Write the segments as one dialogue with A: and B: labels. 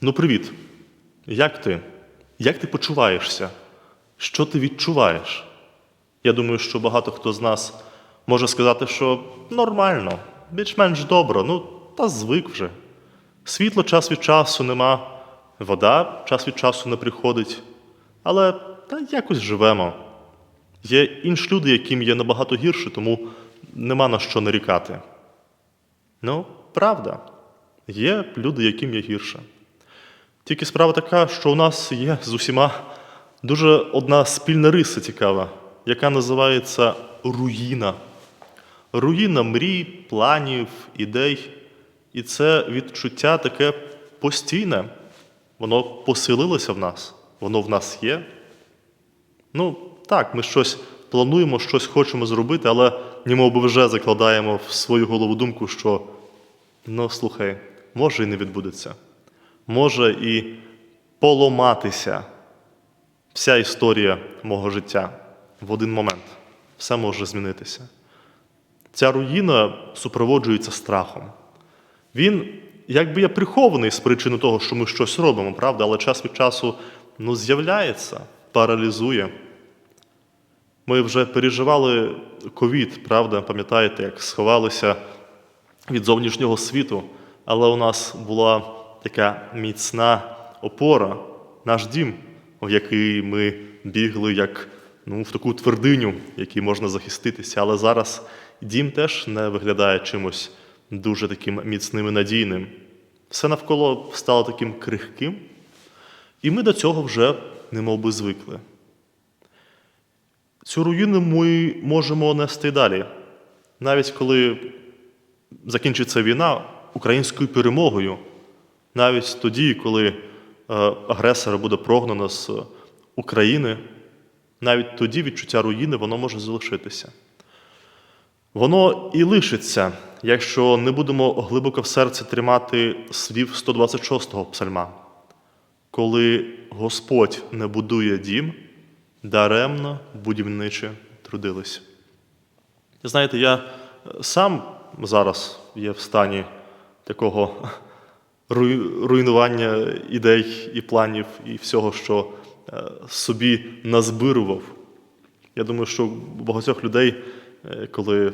A: Ну, привіт. Як ти? Як ти почуваєшся? Що ти відчуваєш? Я думаю, що багато хто з нас може сказати, що нормально, більш-менш добре, ну та звик вже. Світло час від часу нема, вода час від часу не приходить, але та якось живемо. Є інші люди, яким є набагато гірше, тому нема на що нарікати. Ну, правда, є люди, яким є гірше. Тільки справа така, що у нас є з усіма дуже одна спільна риса цікава, яка називається руїна. Руїна мрій, планів, ідей. І це відчуття таке постійне. Воно поселилося в нас, воно в нас є. Ну, так, ми щось плануємо, щось хочемо зробити, але німо вже закладаємо в свою голову думку, що ну, слухай, може і не відбудеться. Може і поламатися вся історія мого життя в один момент. Все може змінитися. Ця руїна супроводжується страхом. Він, якби є прихований з причини того, що ми щось робимо, правда, але час від часу ну, з'являється, паралізує. Ми вже переживали ковід, правда, пам'ятаєте, як сховалися від зовнішнього світу, але у нас була така міцна опора, наш дім, в який ми бігли як ну, в таку твердиню, в якій можна захиститися. Але зараз дім теж не виглядає чимось дуже таким міцним і надійним. Все навколо стало таким крихким, і ми до цього вже немов би звикли. Цю руїну ми можемо нести далі. Навіть коли закінчиться війна українською перемогою, навіть тоді, коли е, агресора буде прогнано з України, навіть тоді відчуття руїни воно може залишитися. Воно і лишиться, якщо не будемо глибоко в серці тримати слів 126-го псальма. Коли Господь не будує дім, даремно будівниче трудились. Знаєте, я сам зараз є в стані такого руйнування ідей і планів і всього, що е, собі назбирував. Я думаю, що у багатьох людей, е, коли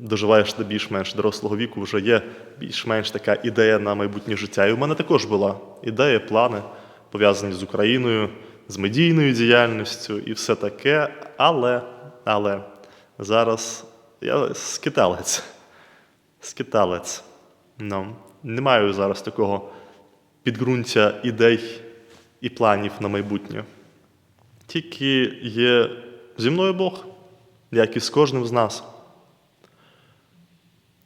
A: доживаєш до більш-менш дорослого віку, вже є більш-менш така ідея на майбутнє життя. І у мене також була ідея, плани, пов'язані з Україною, з медійною діяльністю і все таке. Але, але зараз я скиталець. Скиталець. Ну, не маю зараз такого підґрунтя ідей і планів на майбутнє. Тільки є зі мною Бог, як і з кожним з нас.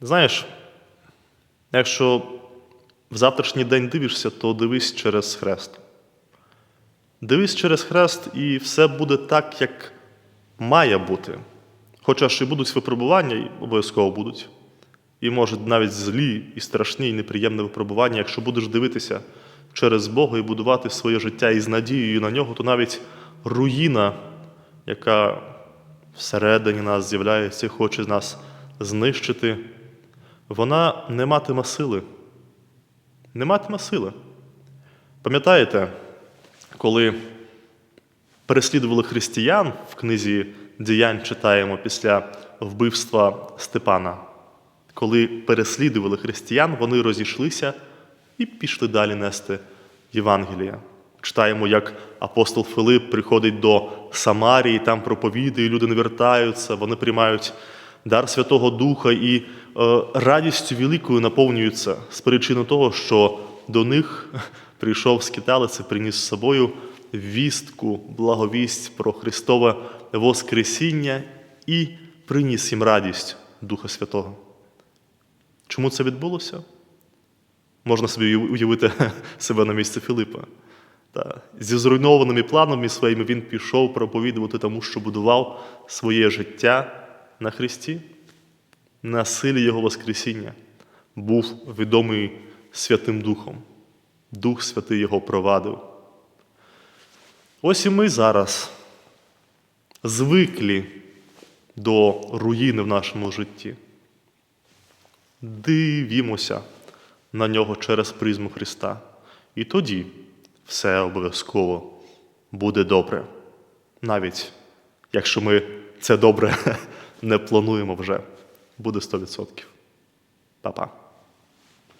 A: Знаєш, якщо в завтрашній день дивишся, то дивись через хрест. Дивись через хрест, і все буде так, як має бути. Хоча ж і будуть випробування, і обов'язково будуть. І можуть навіть злі, і страшні, і неприємні випробування, якщо будеш дивитися через Бога і будувати своє життя із надією на нього, то навіть руїна, яка всередині нас з'являється і хоче нас знищити, вона не матиме сили. Не матиме сили. Пам'ятаєте, коли переслідували християн в книзі діянь читаємо після вбивства Степана. Коли переслідували християн, вони розійшлися і пішли далі нести Євангелія. Читаємо, як апостол Филип приходить до Самарії, там проповідує, люди не вертаються, вони приймають дар Святого Духа і е, радістю великою наповнюються з причини того, що до них прийшов скиталець і приніс з собою вістку, благовість про Христове Воскресіння і приніс їм радість Духа Святого. Чому це відбулося? Можна собі уявити себе на місці Філипа. Та, зі зруйнованими планами своїми він пішов проповідувати тому, що будував своє життя на Христі, на силі Його Воскресіння. Був відомий Святим Духом. Дух Святий його провадив. Ось і ми зараз звиклі до руїни в нашому житті. Дивімося на нього через призму Христа І тоді все обов'язково буде добре. Навіть якщо ми це добре не плануємо вже, буде 100%. Па-па.